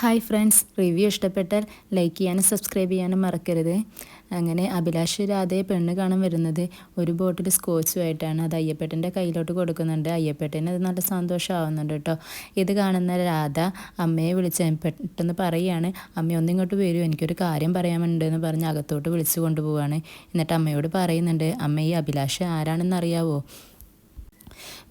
Hi friends review ഇഷ്ടപ്പെട്ടാൽ like ചെയ്യാനും subscribe ചെയ്യാനും മറക്കരുത്. അങ്ങനെ അഭിലാഷ് രാധയെ പെണ്ണ് കാണാൻ വരുന്നത് ഒരു ബോട്ടിൽ സ്കോച്ചുമായിട്ടാണ് അത് അയ്യപ്പേട്ടന്റെ കയ്യിലോട്ട് കൊടുക്കുന്നുണ്ട്. അയ്യപ്പേട്ടന് അത് നല്ല സന്തോഷമാവുന്നുണ്ട് കേട്ടോ. ഇത് കാണുന്ന രാധ അമ്മയെ വിളിച്ച് പെട്ടെന്ന് പറയുകയാണ് അമ്മ ഒന്നിങ്ങോട്ട് വരൂ എനിക്കൊരു കാര്യം പറയാനുണ്ട് എന്ന് പറഞ്ഞ് അകത്തോട്ട് വിളിച്ചു കൊണ്ടുപോവാണ്. എന്നിട്ട് അമ്മയോട് പറയുന്നുണ്ട് അമ്മ ഈ അഭിലാഷ് ആരാണെന്ന് അറിയാവോ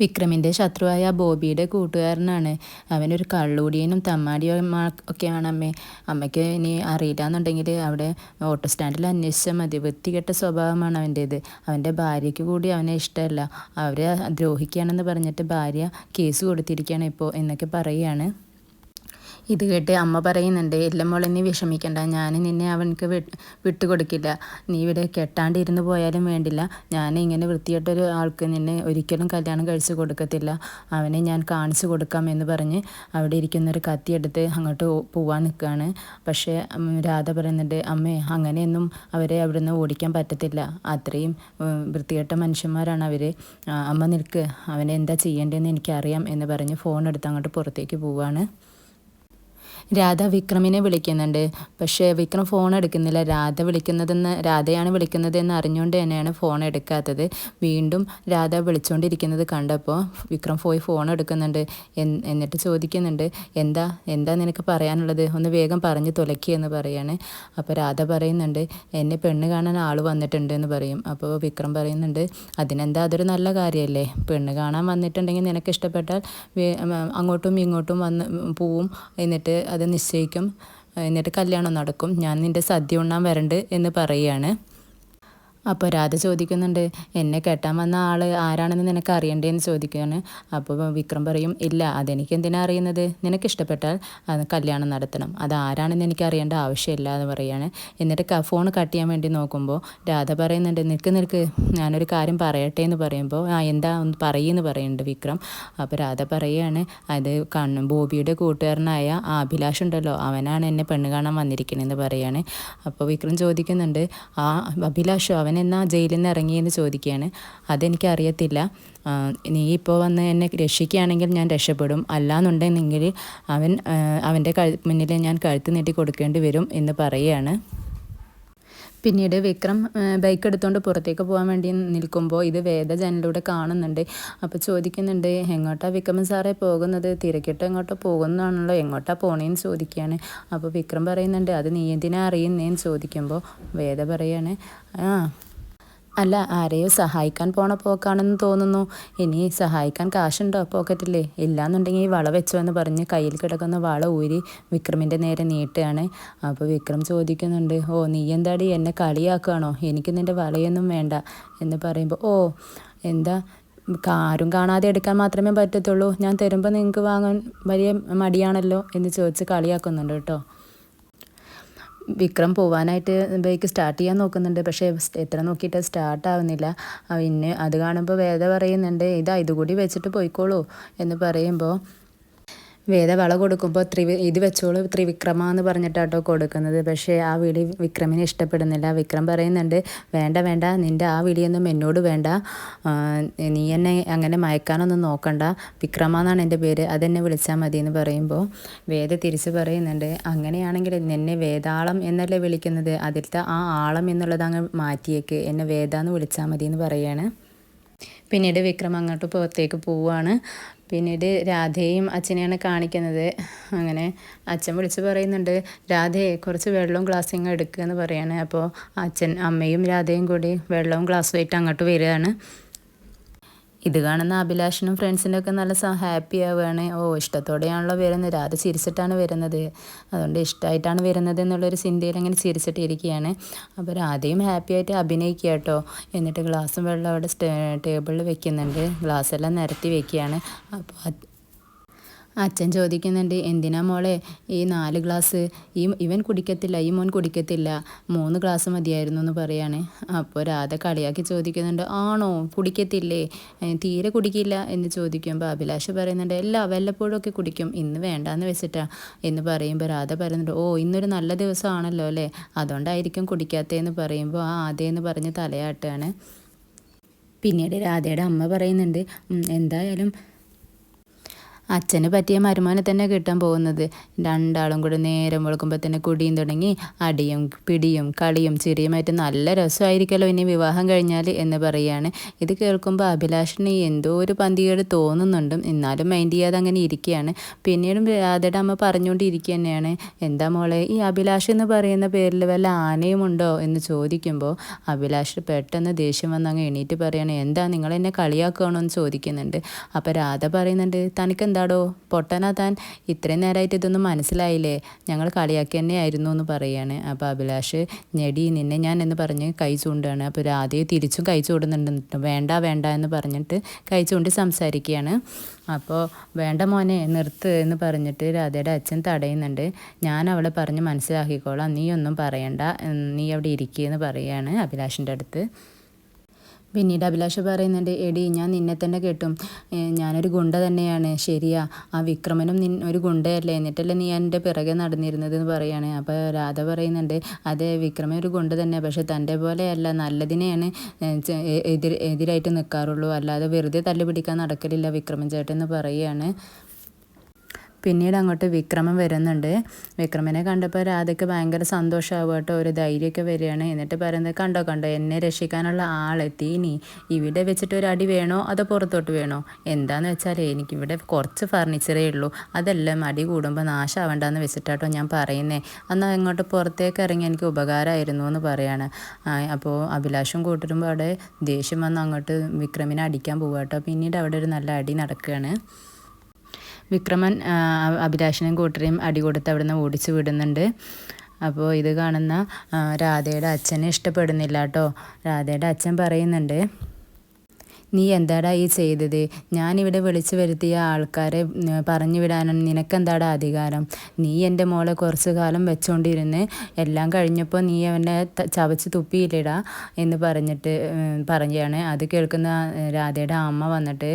വിക്രമിന്റെ ശത്രുവായ ബോബിയുടെ കൂട്ടുകാരനാണ്. അവനൊരു കള്ളൂടിയനും തമ്മാടിയും ഒക്കെയാണ് അമ്മേ. അമ്മയ്ക്ക് ഇനി അറിയില്ല എന്നുണ്ടെങ്കിൽ അവിടെ ഓട്ടോ സ്റ്റാൻഡിൽ അന്വേഷിച്ചാൽ മതി. വൃത്തികെട്ട സ്വഭാവമാണ് അവന്റേത്. അവന്റെ ഭാര്യയ്ക്ക് കൂടി അവനെ ഇഷ്ടമല്ല. അവരെ ദ്രോഹിക്കുകയാണെന്ന് പറഞ്ഞിട്ട് ഭാര്യ കേസ് കൊടുത്തിരിക്കുകയാണ് ഇപ്പോൾ എന്നൊക്കെ പറയുകയാണ്. ഇത് കേട്ട് അമ്മ പറയുന്നുണ്ട് എല്ലാം മോളെ നീ വിഷമിക്കണ്ട. ഞാൻ നിന്നെ അവനക്ക് വിട്ടുകൊടുക്കില്ല. നീ ഇവിടെ കെട്ടാണ്ടിരുന്ന് പോയാലും വേണ്ടില്ല. ഞാൻ ഇങ്ങനെ വൃത്തിയായിട്ടൊരു ആൾക്ക് നിന്നെ ഒരിക്കലും കല്യാണം കഴിച്ചു കൊടുക്കത്തില്ല. അവനെ ഞാൻ കാണിച്ചു കൊടുക്കാം എന്ന് പറഞ്ഞ് അവിടെ ഇരിക്കുന്നൊരു കത്തിയെടുത്ത് അങ്ങോട്ട് പോവാൻ നിൽക്കുകയാണ് പക്ഷേ രാധ പറയുന്നുണ്ട് അമ്മേ അങ്ങനെയൊന്നും അവരെ അവിടുന്ന് ഓടിക്കാൻ പറ്റത്തില്ല. അത്രയും വൃത്തികെട്ട മനുഷ്യന്മാരാണ് അവർ അമ്മ നിൽക്ക്. അവനെ എന്താ ചെയ്യേണ്ടതെന്ന് എനിക്കറിയാം എന്ന് പറഞ്ഞ് ഫോൺ എടുത്ത് അങ്ങോട്ട് പുറത്തേക്ക് പോവാണ്. രാധ വിക്രമിനെ വിളിക്കുന്നുണ്ട്. പക്ഷേ വിക്രം ഫോൺ എടുക്കുന്നില്ല. രാധ വിളിക്കുന്നതെന്ന് രാധയാണ് വിളിക്കുന്നതെന്ന് അറിഞ്ഞുകൊണ്ട് തന്നെയാണ് ഫോൺ എടുക്കാത്തത്. വീണ്ടും രാധ വിളിച്ചുകൊണ്ടിരിക്കുന്നത് കണ്ടപ്പോൾ വിക്രം പോയി ഫോൺ എടുക്കുന്നുണ്ട്. എന്നിട്ട് ചോദിക്കുന്നുണ്ട് എന്താ എന്താ നിനക്ക് പറയാനുള്ളത്? ഒന്ന് വേഗം പറഞ്ഞ് തുലക്കി എന്ന് പറയാണ്. അപ്പോൾ രാധ പറയുന്നുണ്ട് എന്നെ പെണ്ണ് കാണാൻ ആൾ വന്നിട്ടുണ്ട് എന്ന് പറയും. അപ്പോൾ വിക്രം പറയുന്നുണ്ട് അതിനെന്താ അതൊരു നല്ല കാര്യമല്ലേ? പെണ്ണ് കാണാൻ വന്നിട്ടുണ്ടെങ്കിൽ നിനക്ക് ഇഷ്ടപ്പെട്ടാൽ അങ്ങോട്ടും ഇങ്ങോട്ടും വന്ന് പോവും. എന്നിട്ട് അത് നിശ്ചയിക്കും. എന്നിട്ട് കല്യാണം നടക്കും. ഞാൻ നിന്റെ സദ്യ ഉണ്ണാൻ വരണ്ട് എന്ന് പറയുകയാണ്. അപ്പോൾ രാധ ചോദിക്കുന്നുണ്ട് എന്നെ കെട്ടാൻ വന്ന ആൾ ആരാണെന്ന് നിനക്ക് അറിയണ്ടേന്ന് ചോദിക്കുകയാണ്. അപ്പോൾ വിക്രം പറയും ഇല്ല അതെനിക്ക് എന്തിനാ അറിയുന്നത്? നിനക്ക് ഇഷ്ടപ്പെട്ടാൽ അത് കല്യാണം നടത്തണം. അത് ആരാണെന്ന് എനിക്ക് അറിയേണ്ട ആവശ്യമില്ല എന്ന് പറയാണ്. എന്നിട്ട് ഫോൺ കട്ട് ചെയ്യാൻ വേണ്ടി നോക്കുമ്പോൾ രാധ പറയുന്നുണ്ട് നിൽക്ക് നിൽക്ക് ഞാനൊരു കാര്യം പറയട്ടെ എന്ന് പറയുമ്പോൾ ആ എന്താ ഒന്ന് പറയുമെന്ന് പറയുന്നുണ്ട് വിക്രം. അപ്പോൾ രാധ പറയുകയാണ് അത് കണ്ണും ബോബിയുടെ കൂട്ടുകാരനായ അഭിലാഷ് ഉണ്ടല്ലോ അവനാണ് എന്നെ പെണ്ണ് കാണാൻ വന്നിരിക്കണമെന്ന് പറയാണ്. അപ്പോൾ വിക്രം ചോദിക്കുന്നുണ്ട് ആ അഭിലാഷോ അവൻ എന്നാ ജയിലിൽ നിന്ന് ഇറങ്ങിയെന്ന് ചോദിക്കുകയാണ്. അതെനിക്കറിയത്തില്ല. നീ ഇപ്പോൾ വന്ന് എന്നെ രക്ഷിക്കുകയാണെങ്കിൽ ഞാൻ രക്ഷപ്പെടും. അല്ലാന്നുണ്ടെന്നെങ്കിൽ അവൻ അവന്റെ കഴു മുന്നിൽ ഞാൻ കഴുത്ത് നീട്ടി കൊടുക്കേണ്ടി വരും എന്ന് പറയുകയാണ്. പിന്നീട് വിക്രം ബൈക്ക് എടുത്തുകൊണ്ട് പുറത്തേക്ക് പോകാൻ വേണ്ടി നിൽക്കുമ്പോൾ ഇത് വേദ ജനലിലൂടെ കാണുന്നുണ്ട്. അപ്പോൾ ചോദിക്കുന്നുണ്ട് എങ്ങോട്ടാ വിക്രമൻ സാറേ പോകുന്നത്? തിരക്കിട്ട് എങ്ങോട്ടോ പോകുന്നതാണല്ലോ എങ്ങോട്ടാ പോണേന്ന് ചോദിക്കുകയാണ്. അപ്പോൾ വിക്രം പറയുന്നുണ്ട് അത് നീ എന്തിനാ അറിയുന്നേന്ന് ചോദിക്കുമ്പോൾ വേദ പറയാണ് ആ അല്ല ആരെയോ സഹായിക്കാൻ പോണ പോക്കാണെന്ന് തോന്നുന്നു. ഇനി സഹായിക്കാൻ കാശുണ്ടോ പോക്കറ്റില്ലേ ഇല്ലാന്നുണ്ടെങ്കിൽ വള വെച്ചോ എന്ന് പറഞ്ഞ് കയ്യിൽ കിടക്കുന്ന വള ഊരി വിക്രമിന്റെ നേരെ നീട്ടുകയാണ്. അപ്പോൾ വിക്രം ചോദിക്കുന്നുണ്ട് ഓ നീ എന്താടി എന്നെ കളിയാക്കുകയാണോ എനിക്ക് നിന്റെ വളയൊന്നും വേണ്ട. എന്ന് പറയുമ്പോൾ ഓ എന്താ? ആരും കാണാതെ എടുക്കാൻ മാത്രമേ പറ്റത്തുള്ളൂ. ഞാൻ തരുമ്പോൾ നിങ്ങൾക്ക് വാങ്ങാൻ വലിയ മടിയാണല്ലോ? എന്ന് ചോദിച്ച് കളിയാക്കുന്നുണ്ട് കേട്ടോ. വിക്രം പോവാനായിട്ട് ബൈക്ക് സ്റ്റാർട്ട് ചെയ്യാൻ നോക്കുന്നുണ്ട്. പക്ഷേ എത്ര നോക്കിയിട്ട് സ്റ്റാർട്ട് ആവുന്നില്ല. പിന്നെ അത് കാണുമ്പോൾ വേദ പറയുന്നുണ്ട് ഇതാ ഇതുകൂടി വെച്ചിട്ട് പോയിക്കോളൂ എന്ന് പറയുമ്പോൾ വേദ വള കൊടുക്കുമ്പോൾ ത്രിവി ഇത് വെച്ചോളൂ ത്രിവിക്രമ എന്ന് പറഞ്ഞിട്ടാട്ടോ കൊടുക്കുന്നത്. പക്ഷേ ആ വിളി വിക്രമിനെ ഇഷ്ടപ്പെടുന്നില്ല. വിക്രം പറയുന്നുണ്ട് വേണ്ട വേണ്ട നിന്റെ ആ വിളിയൊന്നും എന്നോട് വേണ്ട. നീ എന്നെ അങ്ങനെ മയക്കാനൊന്നും നോക്കണ്ട. വിക്രമ എന്നാണ് എന്റെ പേര്. അതെന്നെ വിളിച്ചാൽ മതി എന്ന് പറയുമ്പോൾ വേദ തിരിച്ച് പറയുന്നുണ്ട് അങ്ങനെയാണെങ്കിൽ എന്നെ വേദാളം എന്നല്ലേ വിളിക്കുന്നത്? അതിലത്തെ ആ ആളം എന്നുള്ളത് അങ്ങ് മാറ്റിയേക്ക്. എന്നെ വേദ എന്ന് വിളിച്ചാൽ മതി എന്ന് പറയാണ്. പിന്നീട് വിക്രം അങ്ങോട്ട് പുറത്തേക്ക് പോവുകയാണ് പിന്നീട് രാധയും അച്ഛനെയാണ് കാണിക്കുന്നത്. അങ്ങനെ അച്ഛൻ വിളിച്ച് പറയുന്നുണ്ട് രാധയെ കുറച്ച് വെള്ളവും ഗ്ലാസ്സും എടുക്കുക എന്ന് പറയാണ്. അപ്പോൾ അച്ഛൻ അമ്മയും രാധയും കൂടി വെള്ളവും ഗ്ലാസ്സുമായിട്ട് അങ്ങോട്ട് വരികയാണ്. ഇത് കാണുന്ന അഭിലാഷനും ഫ്രണ്ട്സിന്റെ ഒക്കെ നല്ല ഹാപ്പി ആവുകയാണ്. ഓ ഇഷ്ടത്തോടെയാണല്ലോ വരുന്നത്. രാധ ചിരിച്ചിട്ടാണ് വരുന്നത്. അതുകൊണ്ട് ഇഷ്ടമായിട്ടാണ് വരുന്നത് എന്നുള്ളൊരു ചിന്തയിൽ അങ്ങനെ ചിരിച്ചിട്ടിരിക്കുകയാണ്. അപ്പോൾ രാധയും ഹാപ്പി ആയിട്ട് അഭിനയിക്കുക കേട്ടോ. എന്നിട്ട് ഗ്ലാസ്സും വെള്ളം അവിടെ ടേബിളിൽ വെക്കുന്നുണ്ട്. ഗ്ലാസ്സെല്ലാം നിരത്തി വെക്കുകയാണ്. അപ്പോൾ അച്ഛൻ ചോദിക്കുന്നുണ്ട് എന്തിനാ മോളെ? ഈ നാല് ഗ്ലാസ് ഈ ഇവൻ കുടിക്കത്തില്ല ഈ മോൻ കുടിക്കത്തില്ല മൂന്ന് ഗ്ലാസ് മതിയായിരുന്നു എന്ന് പറയാണ്. അപ്പോൾ രാധ കളിയാക്കി ചോദിക്കുന്നുണ്ട് ആണോ? കുടിക്കത്തില്ലേ? തീരെ കുടിക്കില്ല എന്ന് ചോദിക്കുമ്പോൾ അഭിലാഷ് പറയുന്നുണ്ട് എല്ലാ വല്ലപ്പോഴൊക്കെ കുടിക്കും ഇന്ന് വേണ്ടാന്ന് വെച്ചിട്ടാ എന്ന് പറയുമ്പോൾ രാധ പറയുന്നുണ്ട് ഓ ഇന്നൊരു നല്ല ദിവസമാണല്ലോ അല്ലേ? അതുകൊണ്ടായിരിക്കും കുടിക്കാത്തതെന്ന് പറയുമ്പോൾ ആ അതേന്ന് പറഞ്ഞ് തലയാട്ടാണ്. പിന്നീട് രാധയുടെ അമ്മ പറയുന്നുണ്ട് എന്തായാലും അച്ഛന് പറ്റിയ മരുമോനെ തന്നെ കിട്ടാൻ പോകുന്നത്. രണ്ടാളും കൂടെ നേരം വെളുക്കുമ്പോൾ തന്നെ കുടിയും തുടങ്ങി അടിയും പിടിയും കളിയും ചിരിയുമായിട്ട് നല്ല രസമായിരിക്കല്ലോ ഇനി വിവാഹം കഴിഞ്ഞാൽ എന്ന് പറയാണ്. ഇത് കേൾക്കുമ്പോൾ അഭിലാഷിന് എന്തോ ഒരു പന്തികേട് തോന്നുന്നുണ്ടും. എന്നാലും മൈൻഡ് ചെയ്യാതെ അങ്ങനെ ഇരിക്കുകയാണ്. പിന്നീടും രാധയുടെ അമ്മ പറഞ്ഞുകൊണ്ടിരിക്കുക തന്നെയാണ്. എന്താ മോളെ ഈ അഭിലാഷ് എന്ന് പറയുന്ന പേരിൽ വല്ല ആനയും ഉണ്ടോ? എന്ന് ചോദിക്കുമ്പോൾ അഭിലാഷ് പെട്ടെന്ന് ദേഷ്യം വന്ന് അങ്ങ് എണീറ്റ് പറയുകയാണ് എന്താ നിങ്ങൾ എന്നെ കളിയാക്കുകയാണോ? എന്ന് ചോദിക്കുന്നുണ്ട്. അപ്പോൾ രാധ പറയുന്നുണ്ട് തനിക്ക് എന്താടോ? പൊട്ടനാ താൻ. ഇത്രയും നേരമായിട്ട് ഇതൊന്നും മനസ്സിലായില്ലേ? ഞങ്ങൾ കളിയാക്കി തന്നെയായിരുന്നു എന്ന് പറയാണ്. അപ്പോൾ അഭിലാഷ് ഞെടി നിന്നെ ഞാൻ എന്ന് പറഞ്ഞ് കൈ ചൂണ്ടാണ്. അപ്പോൾ രാധയെ തിരിച്ചും കൈ ചൂടുന്നുണ്ട് വേണ്ട വേണ്ട എന്ന് പറഞ്ഞിട്ട് കൈ ചൂണ്ടി സംസാരിക്കുകയാണ്. അപ്പോൾ വേണ്ട മോനെ നിർത്ത് എന്ന് പറഞ്ഞിട്ട് രാധയുടെ അച്ഛൻ തടയുന്നുണ്ട്. ഞാൻ അവളെ പറഞ്ഞ് മനസ്സിലാക്കിക്കോളാം. നീ ഒന്നും പറയണ്ട നീ അവിടെ ഇരിക്കുക എന്ന് പറയുകയാണ് അഭിലാഷിന്റെ അടുത്ത്. പിന്നീട് അഭിലാഷ് പറയുന്നുണ്ട് എടി ഞാൻ നിന്നെ തന്നെ കേട്ടും. ഞാനൊരു ഗുണ്ട തന്നെയാണ്. ശരിയാ ആ വിക്രമനും നിൻ ഒരു ഗുണ്ടയല്ലേ? എന്നിട്ടല്ലേ നീ എന്റെ പിറകെ നടന്നിരുന്നത് എന്ന് പറയാണ്. അപ്പോൾ രാധ പറയുന്നുണ്ട് അതെ വിക്രമൻ ഒരു ഗുണ്ട തന്നെ. പക്ഷെ തന്റെ പോലെയല്ല. നല്ലതിനെയാണ് എതിരായിട്ട് നിൽക്കാറുള്ളൂ അല്ലാതെ വെറുതെ തല്ലുപിടിക്കാൻ നടക്കലില്ല വിക്രമൻ ചേട്ടൻ എന്ന് പറയുകയാണ് പിന്നീട് അങ്ങോട്ട് വിക്രമൻ വരുന്നുണ്ട്. വിക്രമനെ കണ്ടപ്പോൾ രാധയ്ക്ക് ഭയങ്കര സന്തോഷമാവും കേട്ടോ. ഒരു ധൈര്യമൊക്കെ വരികയാണ്. എന്നിട്ട് പറയുന്നത് കണ്ടോ കണ്ടോ എന്നെ രക്ഷിക്കാനുള്ള ആളെത്തി ഇനി. ഇവിടെ വെച്ചിട്ട് ഒരു അടി വേണോ? അതോ പുറത്തോട്ട് വേണോ? എന്താന്ന് വെച്ചാൽ എനിക്കിവിടെ കുറച്ച് ഫർണിച്ചറേ ഉള്ളൂ അതെല്ലാം അടി കൂടുമ്പോൾ നാശാവണ്ടെന്ന് വെച്ചിട്ടാട്ടോ ഞാൻ പറയുന്നേ. എന്നാൽ അങ്ങോട്ട് പുറത്തേക്ക് ഇറങ്ങി എനിക്ക് ഉപകാരമായിരുന്നു എന്ന് പറയാണ്. അപ്പോൾ അഭിലാഷം കൂട്ടരുമ്പോൾ അവിടെ ദേഷ്യം വന്ന് അങ്ങോട്ട് വിക്രമിനെ അടിക്കാൻ പോവാട്ടോ പിന്നീട് അവിടെ ഒരു നല്ല അടി നടക്കുകയാണ്. വിക്രമൻ അഭിലാഷിനെയും കൂട്ടരെയും അടി കൊടുത്ത് അവിടെ നിന്ന് ഓടിച്ചു വിടുന്നുണ്ട്. അപ്പോൾ ഇത് കാണുന്ന രാധയുടെ അച്ഛനെ ഇഷ്ടപ്പെടുന്നില്ല കേട്ടോ. രാധയുടെ അച്ഛൻ പറയുന്നുണ്ട് നീ എന്താടാ ഈ ചെയ്തത്? ഞാനിവിടെ വിളിച്ചു വരുത്തിയ ആൾക്കാരെ പറഞ്ഞു വിടാനും നിനക്കെന്താടാ അധികാരം? നീ എന്റെ മോളെ കുറച്ച് കാലം വെച്ചുകൊണ്ടിരുന്ന് എല്ലാം കഴിഞ്ഞപ്പോൾ നീ അവനെ ചവച്ച് തുപ്പിയില്ലടാ? എന്ന് പറഞ്ഞിട്ട് പറയുകയാണ്. അത് കേൾക്കുന്ന രാധയുടെ അമ്മ വന്നിട്ട്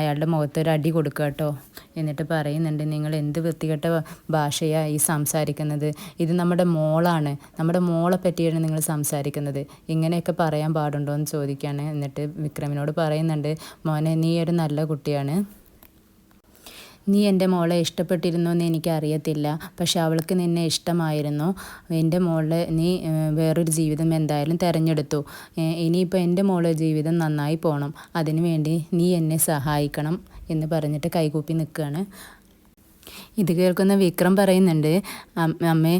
അയാളുടെ മുഖത്തൊരു അടി കൊടുക്കുക കേട്ടോ. എന്നിട്ട് പറയുന്നുണ്ട് നിങ്ങൾ എന്ത് വൃത്തികെട്ട ഭാഷയാണ് ഈ സംസാരിക്കുന്നത്? ഇത് നമ്മുടെ മോളാണ്. നമ്മുടെ മോളെ പറ്റിയാണ് നിങ്ങൾ സംസാരിക്കുന്നത്. ഇങ്ങനെയൊക്കെ പറയാൻ പാടുണ്ടോ എന്ന് ചോദിക്കുകയാണ് എന്നിട്ട് വിക്രം വിക്രമിനോട് പറയുന്നുണ്ട് മോനെ നീ ഒരു നല്ല കുട്ടിയാണ്. നീ എന്റെ മോളെ ഇഷ്ടപ്പെട്ടിരുന്നോ എന്ന് എനിക്കറിയത്തില്ല പക്ഷെ അവൾക്ക് നിന്നെ ഇഷ്ടമായിരുന്നു. എന്റെ മോളെ നീ വേറൊരു ജീവിതം എന്തായാലും തിരഞ്ഞെടുത്തു. ഇനിയിപ്പോൾ എന്റെ മോളെ ജീവിതം നന്നായി പോകണം അതിനുവേണ്ടി നീ എന്നെ സഹായിക്കണം എന്ന് പറഞ്ഞിട്ട് കൈകൂപ്പി നിൽക്കുകയാണ്. ഇത് കേൾക്കുന്ന വിക്രം പറയുന്നുണ്ട് അമ്മേ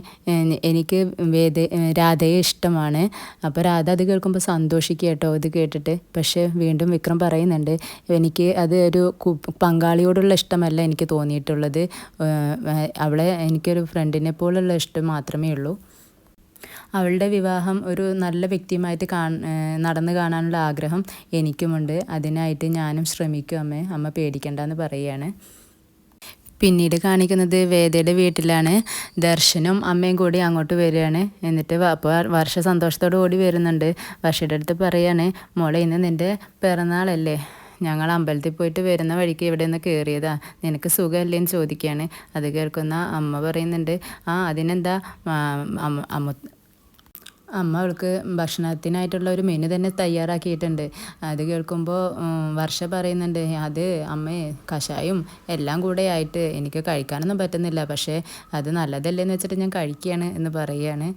എനിക്ക് വേദ രാധയെ ഇഷ്ടമാണ്. അപ്പോൾ രാധ അത് കേൾക്കുമ്പോൾ സന്തോഷിക്കുക കേട്ടോ ഇത് കേട്ടിട്ട്. പക്ഷേ വീണ്ടും വിക്രം പറയുന്നുണ്ട് എനിക്ക് അത് ഒരു പങ്കാളിയോടുള്ള ഇഷ്ടമല്ല എനിക്ക് തോന്നിയിട്ടുള്ളത്. അവളെ എനിക്കൊരു ഫ്രണ്ടിനെ പോലുള്ള ഇഷ്ടം മാത്രമേ ഉള്ളൂ. അവളുടെ വിവാഹം ഒരു നല്ല വ്യക്തിയുമായിട്ട് കാ നടന്നു കാണാനുള്ള ആഗ്രഹം എനിക്കുമുണ്ട്. അതിനായിട്ട് ഞാനും ശ്രമിക്കും അമ്മേ. അമ്മ പേടിക്കണ്ടെന്ന് പറയുകയാണ്. പിന്നീട് കാണിക്കുന്നത് വേദയുടെ വീട്ടിലാണ്. ദർശനും അമ്മയും കൂടി അങ്ങോട്ട് വരികയാണ്. എന്നിട്ട് അപ്പോൾ വർഷ സന്തോഷത്തോടു കൂടി വരുന്നുണ്ട്. വർഷയുടെ അടുത്ത് പറയാണ് മോളെ ഇന്ന് നിന്റെ പിറന്നാളല്ലേ? ഞങ്ങൾ അമ്പലത്തിൽ പോയിട്ട് വരുന്ന വഴിക്ക് ഇവിടെ നിന്ന് കയറിയതാ. നിനക്ക് സുഖമല്ലേന്ന് ചോദിക്കുകയാണ്. അത് കേൾക്കുന്ന അമ്മ പറയുന്നുണ്ട് ആ അതിനെന്താ? അമ്മ അവൾക്ക് ഭക്ഷണത്തിനായിട്ടുള്ള ഒരു മെനു തന്നെ തയ്യാറാക്കിയിട്ടുണ്ട്. അത് കേൾക്കുമ്പോൾ വർഷ പറയുന്നുണ്ട് അത് അമ്മേ കഷായും എല്ലാം കൂടെ ആയിട്ട് എനിക്ക് കഴിക്കാനൊന്നും പറ്റുന്നില്ല. പക്ഷേ അത് നല്ലതല്ലേന്ന് വെച്ചിട്ട് ഞാൻ കഴിക്കുകയാണ് എന്ന് പറയുകയാണ്.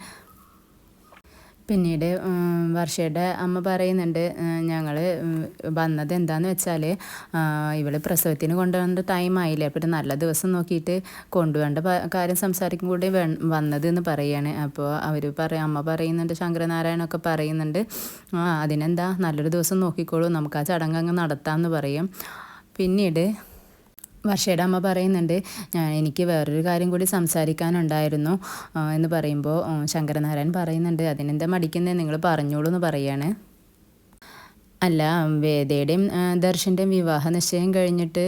പിന്നീട് വർഷയുടെ അമ്മ പറയുന്നുണ്ട് ഞങ്ങൾ വന്നത് എന്താണെന്ന് വെച്ചാൽ ഇവൾ പ്രസവത്തിന് കൊണ്ടുവന്ന ടൈം ആയില്ലേ അപ്പോൾ നല്ല ദിവസം നോക്കിയിട്ട് കൊണ്ടുവേണ്ട കാര്യം സംസാരിക്കും കൂടി വന്നത് എന്ന് പറയുകയാണ് അപ്പോൾ അവർ പറയും അമ്മ പറയുന്നുണ്ട് ശങ്കരനാരായണൊക്കെ പറയുന്നുണ്ട് ആ അതിനെന്താ നല്ലൊരു ദിവസം നോക്കിക്കോളൂ നമുക്ക് ആ ചടങ്ങ് അങ്ങ് നടത്താമെന്ന് പറയും. പിന്നീട് വർഷയുടെ അമ്മ പറയുന്നുണ്ട് എനിക്ക് വേറൊരു കാര്യം കൂടി സംസാരിക്കാനുണ്ടായിരുന്നു. എന്ന് പറയുമ്പോൾ ശങ്കരനാരായൺ പറയുന്നുണ്ട് അതിനെന്താ മടിക്കുന്നത് നിങ്ങൾ പറഞ്ഞോളൂ എന്ന് പറയാണ്. അല്ല വേദയുടെയും ദർശന്റെയും വിവാഹ നിശ്ചയം കഴിഞ്ഞിട്ട്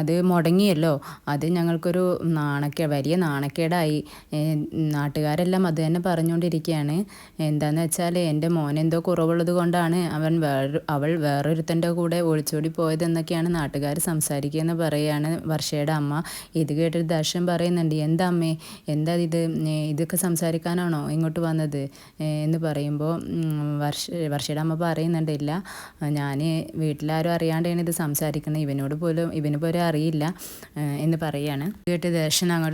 അത് മുടങ്ങിയല്ലോ. അത് ഞങ്ങൾക്കൊരു നാണക്കേ വലിയ നാണക്കേടായി. നാട്ടുകാരെല്ലാം അത് തന്നെ പറഞ്ഞുകൊണ്ടിരിക്കുകയാണ്. എന്താന്ന് വെച്ചാൽ എന്റെ മോൻ എന്തോ കുറവുള്ളത് കൊണ്ടാണ് അവൻ വേറെ അവൾ വേറൊരുത്തന്റെ കൂടെ ഒളിച്ചോടി പോയതെന്നൊക്കെയാണ് നാട്ടുകാർ സംസാരിക്കുകയെന്ന് പറയുകയാണ് വർഷയുടെ അമ്മ. ഇത് കേട്ടിട്ട് ദർശൻ പറയുന്നുണ്ട് എന്താ അമ്മേ എന്താ ഇത്? ഇതൊക്കെ സംസാരിക്കാനാണോ ഇങ്ങോട്ട് വന്നത്? എന്ന് പറയുമ്പോൾ വർഷ വർഷയുടെ അമ്മ പറയുന്നുണ്ട് കണ്ടില്ല ഞാൻ വീട്ടിലാരും അറിയാണ്ടാണ് ഇത് സംസാരിക്കുന്നത്. ഇവനോട് പോലും ഇവന് പോലും അറിയില്ല എന്ന് പറയാണ്. കേട്ട് ദർശൻ അങ്ങോട്ട്